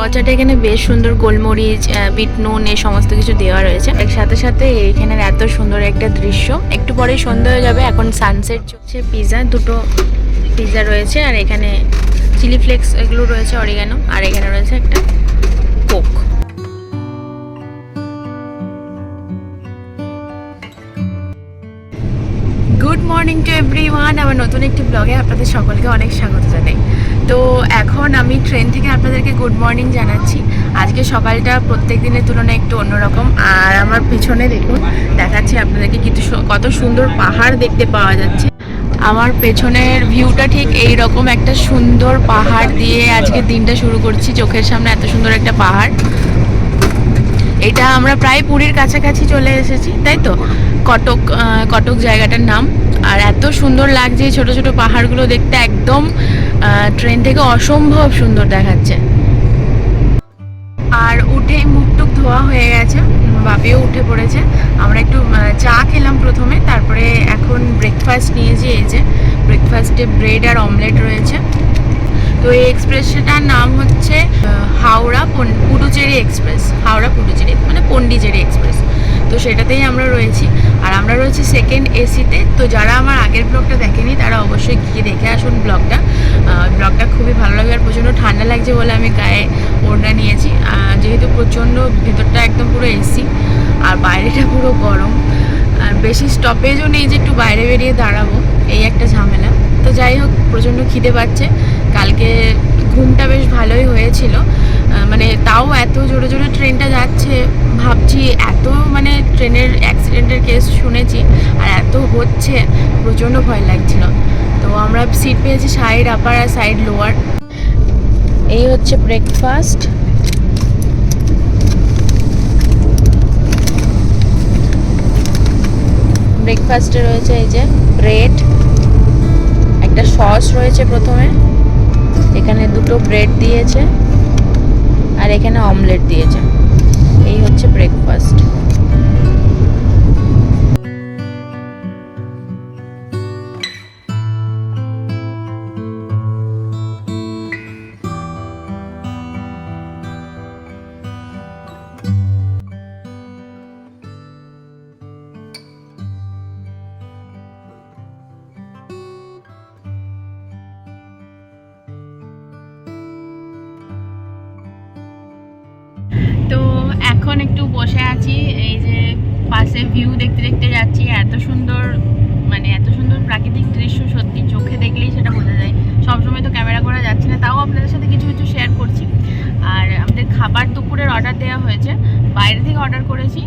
রচাটা এখানে বেশ সুন্দর গোলমরিচ বিট নুন, এই সমস্ত কিছু দেওয়া রয়েছে। এর সাথে সাথে এখানের এত সুন্দর একটা দৃশ্য। একটু পরে সন্ধ্যা হয়ে যাবে, এখন সানসেট চলছে। পিৎজা দুটো পিৎজা রয়েছে, আর এখানে চিলি ফ্লেক্স এগুলো রয়েছে অরিগানো আর এখানে রয়েছে একটা কোক good morning to everyone আমার নতুন একটি ব্লগে আপনাদের সকলকে অনেক স্বাগত জানাই। তো এখন আমি ট্রেন থেকে আপনাদেরকে গুড মর্নিং জানাচ্ছি। আজকে সকালটা প্রত্যেক দিনের তুলনায় একটু অন্যরকম। আর আমার পিছনে দেখুন, দেখাচ্ছি আপনাদেরকে কিন্তু কত সুন্দর পাহাড় দেখতে পাওয়া যাচ্ছে। আমার পেছনের ভিউটা ঠিক এই রকম একটা সুন্দর পাহাড় দিয়ে আজকে দিনটা শুরু করছি। চোখের সামনে এত সুন্দর একটা পাহাড়। এটা আমরা প্রায় পুরীর কাছাকাছি চলে এসেছি, তাই তো? কটক কটক জায়গাটার নাম। আর এত সুন্দর লাগছে ছোট ছোট পাহাড়গুলো দেখতে। একদম ট্রেন থেকে অসম্ভব সুন্দর দেখাচ্ছে। আর উঠে মুখ টুক ধোয়া হয়ে গেছে, বাপিও উঠে পড়েছে। আমরা একটু চা খেলাম প্রথমে, তারপরে এখন ব্রেকফাস্ট নিয়েছি এই যে ব্রেকফাস্টে ব্রেড আর অমলেট রয়েছে। তো এই এক্সপ্রেসটার নাম হচ্ছে হাওড়া পুডুচেরি এক্সপ্রেস, হাওড়া পুডুচেরি মানে পন্ডিচেরি এক্সপ্রেস। তো সেটাতেই আমরা রয়েছি। আমরা রয়েছি সেকেন্ড এসিতে তো। যারা আমার আগের ব্লগটা দেখেনি, তারা অবশ্যই গিয়ে দেখে আসুন ব্লগটা ব্লগটা খুবই ভালো লাগবে আর প্রচণ্ড ঠান্ডা লাগছে বলে আমি গায়ে ওড়না নিয়েছি। যেহেতু প্রচণ্ড ভেতরটা একদম পুরো এসি আর বাইরেটা পুরো গরম। আর বেশি স্টপেজও নেই যে একটু বাইরে বেরিয়ে দাঁড়াবো, এই একটা ঝামেলা। তো যাই হোক, প্রচণ্ড খিদে পাচ্ছে। কালকে ঘুমটা বেশ ভালোই হয়েছিল। মানে তাও এত জোরে জোরে ট্রেনটা যাচ্ছে, ভাবছি এত মানে ট্রেনের অ্যাক্সিডেন্টের কেস শুনেছি আর এত হচ্ছে, প্রচণ্ড ভয় লাগছিল। তো আমরা সিট পেয়েছি সাইড আপার আর সাইড লোয়ার এই হচ্ছে ব্রেকফাস্ট ব্রেকফাস্টে রয়েছে এই যে ব্রেড একটা সস রয়েছে প্রথমে। এখানে দুটো ব্রেড দিয়েছে। আর এখানে অমলেট দিয়েছে। এই হচ্ছে ব্রেকফাস্ট এখন একটু বসে আছি, এই যে পাশে ভিউ দেখতে দেখতে যাচ্ছি, এত সুন্দর মানে এত সুন্দর প্রাকৃতিক দৃশ্য সত্যি চোখে দেখলেই সেটা বোঝা যায়। সবসময় তো ক্যামেরা করা যাচ্ছে না, তাও আপনাদের সাথে কিছু কিছু শেয়ার করছি। আর আমাদের খাবার দুপুরের অর্ডার দেওয়া হয়েছে, বাইরে থেকে অর্ডার করেছি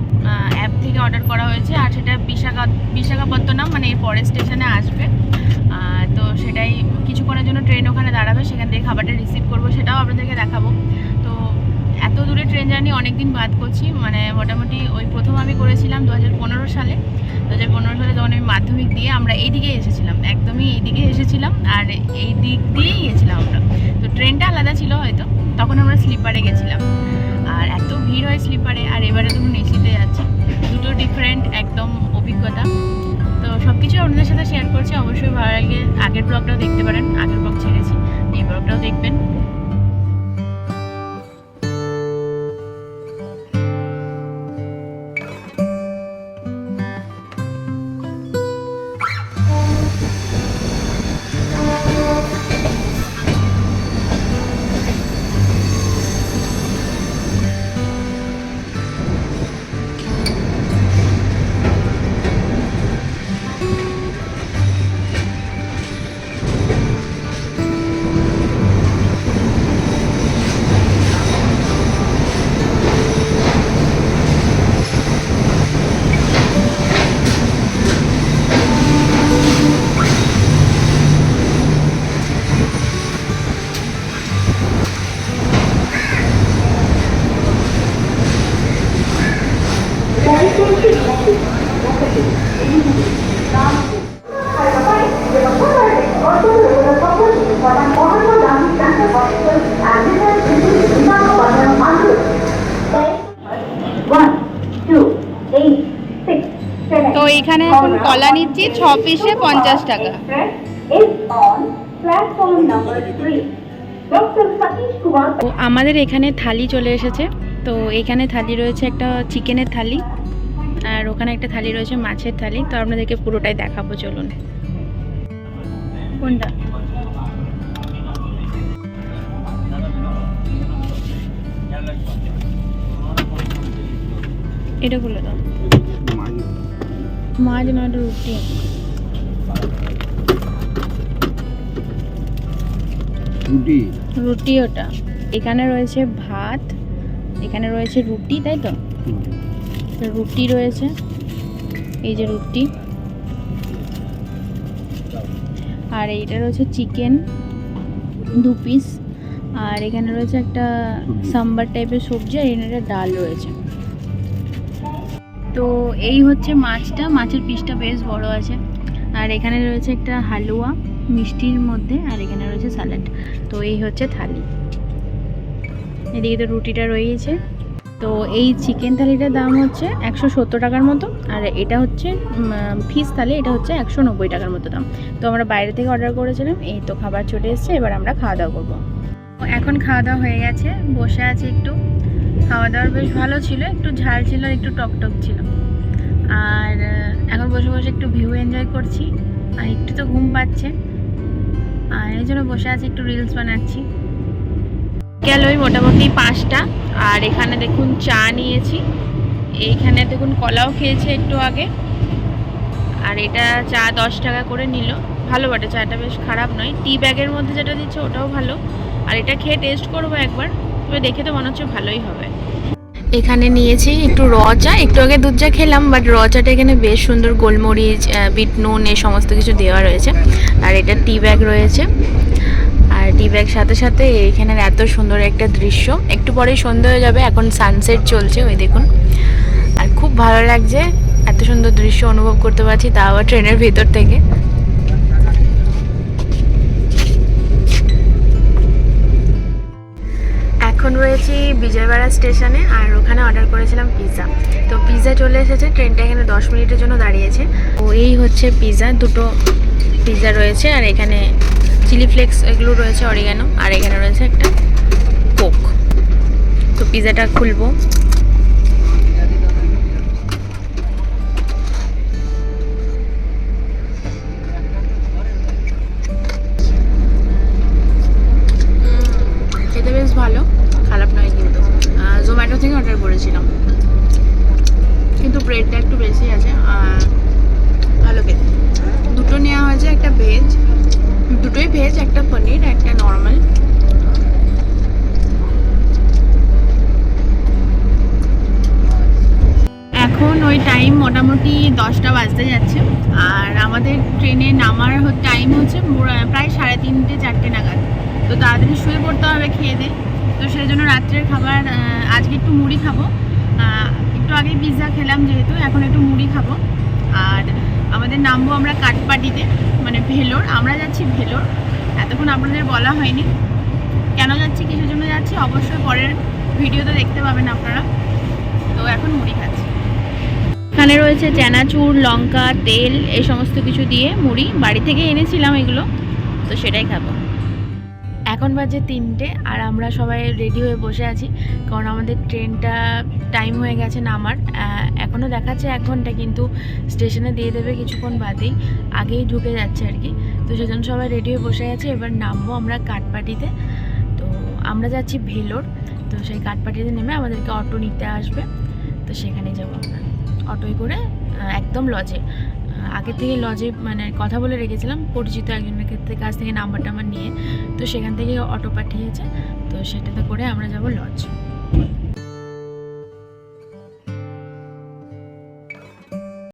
অ্যাপ থেকে অর্ডার করা হয়েছে, আর সেটা বিশাখা বিশাখাপত্তনম মানে এর পরের স্টেশনে আসবে। তো সেটাই কিছুক্ষণের জন্য ট্রেন ওখানে দাঁড়াবে, সেখান থেকে খাবারটা রিসিভ করব, সেটাও আপনাদেরকে দেখাবো। এত দূরে ট্রেন জার্নি অনেক দিন বাদ করছি। মানে মোটামুটি ওই প্রথম আমি করেছিলাম দু হাজার পনেরো সালে। দু হাজার পনেরো সালে যখন আমি মাধ্যমিক দিয়ে আমরা এই দিকে এসেছিলাম, একদমই এই দিকে এসেছিলাম আর এই দিক দিয়েই গেছিলাম আমরা। তো ট্রেনটা আলাদা ছিল হয়তো, তখন আমরা স্লিপারে গেছিলাম। আর এত ভিড় হয় স্লিপারে আর এবারে ধরুন এসিতে যাচ্ছি দুটো ডিফারেন্ট একদম অভিজ্ঞতা। তো সব কিছু আপনাদের সাথে শেয়ার করছি। অবশ্যই ভালো লাগে আগের ব্লগটাও দেখতে পারেন। তো এইখানে এখন কলা নিচ্ছি, ছ পিসে পঞ্চাশ টাকা। আমাদের এখানে থালি চলে এসেছে। তো এখানে থালি রয়েছে একটা চিকেনের থালি। আর ওখানে একটা থালি রয়েছে মাছের থালি। তো আপনাদেরকে পুরোটাই দেখাবো চলুন। কোনটা? এটা খুলে দাও। মাছ না ওটা রুটি। রুটি? রুটি ওটা। এখানে রয়েছে ভাত এখানে রয়েছে রুটি তাই তো? রুটি রয়েছে। এই যে রুটি। আর এইটা রয়েছে চিকেন দু পিস আর এখানে রয়েছে একটা। সাম্বার টাইপের সবজি আর এখানে একটা ডাল রয়েছে। তো এই হচ্ছে মাছটা। মাছের পিসটা বেশ বড় আছে। আর এখানে রয়েছে একটা হালুয়া মিষ্টির মধ্যে আর এখানে রয়েছে স্যালাড তো এই হচ্ছে থালি। এদিকে তো রুটিটা রয়েছে। তো এই চিকেন থালিটার দাম হচ্ছে একশো সত্তর টাকার মতো, আর এটা হচ্ছে ফিস থালি এটা হচ্ছে একশো নব্বই টাকার মতো দাম। তো আমরা বাইরে থেকে অর্ডার করেছিলাম, এই তো খাবার চলে এসেছে, এবার আমরা খাওয়া দাওয়া করব। এখন খাওয়া দাওয়া হয়ে গেছে, বসে আছি একটু। খাওয়া দাওয়ার বেশ ভালো ছিল, একটু ঝাল ছিল, একটু টক টক ছিল। আর এখন বসে বসে একটু ভিউ এনজয় করছি, আর একটু তো ঘুম পাচ্ছে। আর এই জন্য বসে আছি, একটু রিলস বানাচ্ছি। গেল ওই মোটামুটি পাঁচটা। আর এখানে দেখুন চা নিয়েছি। এইখানে দেখুন কলাও খেয়েছে একটু আগে। আর এটা চা দশ টাকা করে নিল। ভালো বটে, চাটা বেশ খারাপ নয়। টি ব্যাগের মধ্যে যেটা দিচ্ছে ওটাও ভালো। আর এটা খেয়ে টেস্ট করব একবার। তবে দেখে তো মনে হচ্ছে ভালোই হবে। এখানে নিয়েছি একটু র চা। একটু আগে দুধ চা খেলাম বাট র চাটা এখানে বেশ সুন্দর গোলমরিচ বিট নুন, এই সমস্ত কিছু দেওয়া রয়েছে। আর এটা টি ব্যাগ রয়েছে। ব্যাগ সাথে সাথে এখানের এত সুন্দর একটা দৃশ্য। একটু পরেই সন্ধ্যা হয়ে যাবে, এখন সানসেট চলছে, ওই দেখুন। আর খুব ভালো লাগছে, এত সুন্দর দৃশ্য অনুভব করতে পারছি তা আবার ট্রেনের ভিতর থেকে। এখন রয়েছি বিজয়বাড়া স্টেশনে, আর ওখানে অর্ডার করেছিলাম পিৎজা তো পিৎজা চলে এসেছে ট্রেনটা এখানে দশ মিনিটের জন্য দাঁড়িয়েছে। ও এই হচ্ছে পিৎজা দুটো পিৎজা রয়েছে, আর এখানে চিলি ফ্লেক্স এগুলো রয়েছে অরিগানো আর এখানে রয়েছে একটা কোক। তো পিজাটা খুলবো। দশটা বাজতে যাচ্ছে। আর আমাদের ট্রেনে নামার টাইম হচ্ছে প্রায় সাড়ে তিনটে, চারটে নাগাদ। তো তাড়াতাড়ি শুয়ে পড়তে হবে খেয়ে দিয়ে তো সেই জন্য রাত্রের খাবার আজকে একটু মুড়ি খাব। একটু আগে পিৎজা খেলাম যেহেতু, এখন একটু মুড়ি খাব। আর আমাদের নামবো আমরা কাঠপাটিতে মানে ভেলোর। আমরা যাচ্ছি ভেলোর। এতক্ষণ আপনাদের বলা হয়নি। কেন যাচ্ছি কিসের জন্য যাচ্ছি? অবশ্যই পরের ভিডিওতে দেখতে পাবেন আপনারা। তো এখন মুড়ি খাচ্ছি। এখানে রয়েছে চানাচুর, লঙ্কা, তেল, এই সমস্ত কিছু দিয়ে মুড়ি। বাড়ি থেকে এনেছিলাম এগুলো, তো সেটাই খাব। এখন বাজে তিনটে আর আমরা সবাই রেডি হয়ে বসে আছি, কারণ আমাদের ট্রেনটা টাইম হয়ে গেছে নামার। এখনও দেখাচ্ছে এক ঘণ্টা, কিন্তু স্টেশনে দিয়ে দেবে কিছুক্ষণ বাদেই, আগেই ঢুকে যাচ্ছে আর কি। তো সেজন্য সবাই রেডি হয়ে বসে আছে, এবার নামবো আমরা কাঠপাটিতে। তো আমরা যাচ্ছি ভেলোর, তো সেই কাঠপাটিতে নেমে আমাদেরকে অটো নিতে আসবে। তো সেখানে যাব আমরা। অটোয় করে একদম লজে আগে থেকে লজে মানে কথা বলে রেখেছিলাম, পরিচিত একজনের ক্ষেত্রে, কাছ থেকে নাম্বারটা আমার নিয়ে। তো সেখান থেকে অটো পাঠিয়েছে, তো সেটাতে করে আমরা যাব লজ